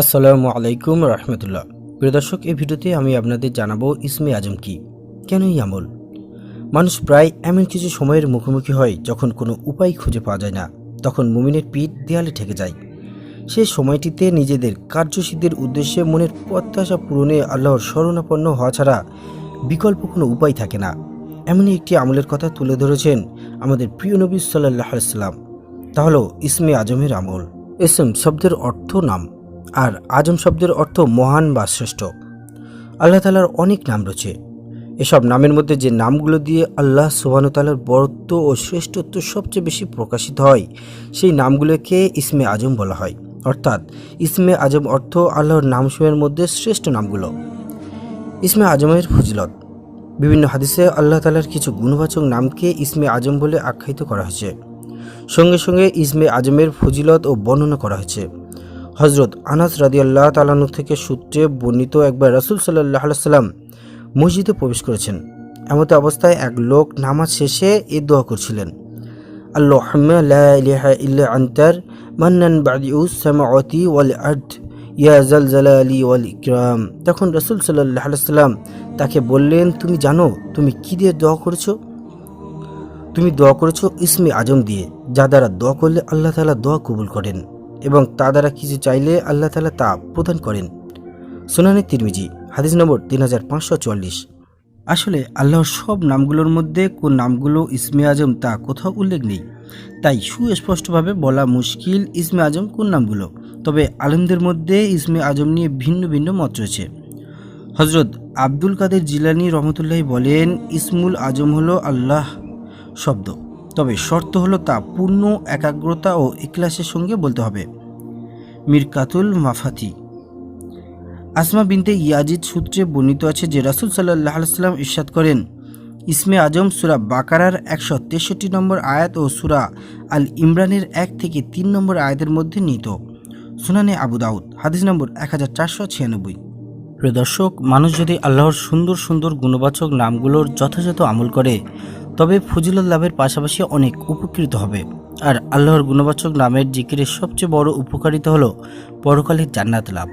আসসালামু আলাইকুম রহমতুল্লাহ। প্রিয় দর্শক, এই ভিডিওতে আমি আপনাদের জানাব ইসমে আজম কি কেন এই আমল? মানুষ প্রায় এমন কিছু সময়ের মুখোমুখি হয় যখন কোনো উপায় খুঁজে পাওয়া যায় না, তখন মুমিনের পিঠ দেয়ালে ঠেকে যায়। সেই সময়টিতে নিজেদের কার্যসিদ্ধির উদ্দেশ্যে মনের প্রত্যাশা পূরণে আল্লাহর শরণাপন্ন হওয়া ছাড়া বিকল্প কোনো উপায় থাকে না। এমনই একটি আমলের কথা তুলে ধরেছেন আমাদের প্রিয় নবী সাল্লাহ সাল্লাম। তা হলো ইসমে আজমের আমল। ইসম শব্দের অর্থ নাম। আর আজম শব্দের অর্থ মহান বা শ্রেষ্ঠ। আল্লাহ তালার অনেক নাম রয়েছে। এসব নামের মধ্যে যে নামগুলো দিয়ে আল্লাহ সুবাহতালার বরত্ব ও শ্রেষ্ঠত্ব সবচেয়ে বেশি প্রকাশিত হয়, সেই নামগুলোকে ইসমে আজম বলা হয়। অর্থাৎ, ইসমে আজম অর্থ আল্লাহর নামসমূহের মধ্যে শ্রেষ্ঠ নামগুলো। ইসমে আজমের ফজিলত। বিভিন্ন হাদিসে আল্লাহ তালার কিছু গুণবাচক নামকে ইসমে আজম বলে আখ্যায়িত করা হয়েছে। সঙ্গে সঙ্গে ইসমে আজমের ফজিলত ও বর্ণনা করা হয়েছে। হজরত আনাস রাদি আল্লাহ তালানু থেকে সূত্রে বর্ণিত একবার রাসুল সাল্লাহ সাল্লাম মসজিদে প্রবেশ করেছেন। এমত অবস্থায় এক লোক নামাজ শেষে এ দোয়া করছিলেন মান্নান তখন রসুল সাল্লাহ সাল্লাম তাকে বললেন, তুমি জানো, তুমি কি দিয়ে দোয়া করেছ? তুমি দোয়া করেছ ইসমে আজম দিয়ে, যা দ্বারা দোয়া করলে আল্লাহ তালা দোয়া কবুল করেন। এবং তা দ্বারা কিছু চাইলে আল্লাহ তালা তা প্রদান করেন। সুনানি তিরমিজি, হাদিস নম্বর তিন হাজার পাঁচশো চুয়াল্লিশ। আসলে আল্লাহর সব নামগুলোর মধ্যে কোন নামগুলো ইসমে আজম তা কোথাও উল্লেখ নেই। তাই সুস্পষ্টভাবে বলা মুশকিল ইসমে আজম কোন নামগুলো। তবে আলেমদের মধ্যে ইসমে আজম নিয়ে ভিন্ন ভিন্ন মত রয়েছে। হজরত আব্দুল কাদের জিলানি রহমতুল্লাহ বলেন, ইসমুল আজম হলো আল্লাহ শব্দ। তবে শর্ত হলো তা পূর্ণ একাগ্রতা ও ইকলাসের সঙ্গে বলতে হবে। মিরকাতুল মাফাতি। আসমা বিনতে ইয়াজিদ সূত্রে বর্ণিত আছে যে রাসুল সাল্লাহ সাল্লাম ইরশাদ করেন, ইসমে আজম সুরা বাকারার একশো তেষট্টি নম্বর আয়াত ও সুরা আল ইমরানের এক থেকে তিন নম্বর আয়াতের মধ্যে নিহিত। সুনানে আবু দাউদ, হাদিস নম্বর এক হাজার চারশো ছিয়ানব্বই। প্রিয় দর্শক, মানুষ যদি আল্লাহর সুন্দর সুন্দর গুণবাচক নামগুলোর যথাযথ আমল করে তবে ফজিলত লাভের পাশাপাশি অনেক উপকৃত হবে। আর আল্লাহর গুণবাচক নামের জিকিরের সবচেয়ে বড় উপকারিতা হলো পরকালের জান্নাত লাভ।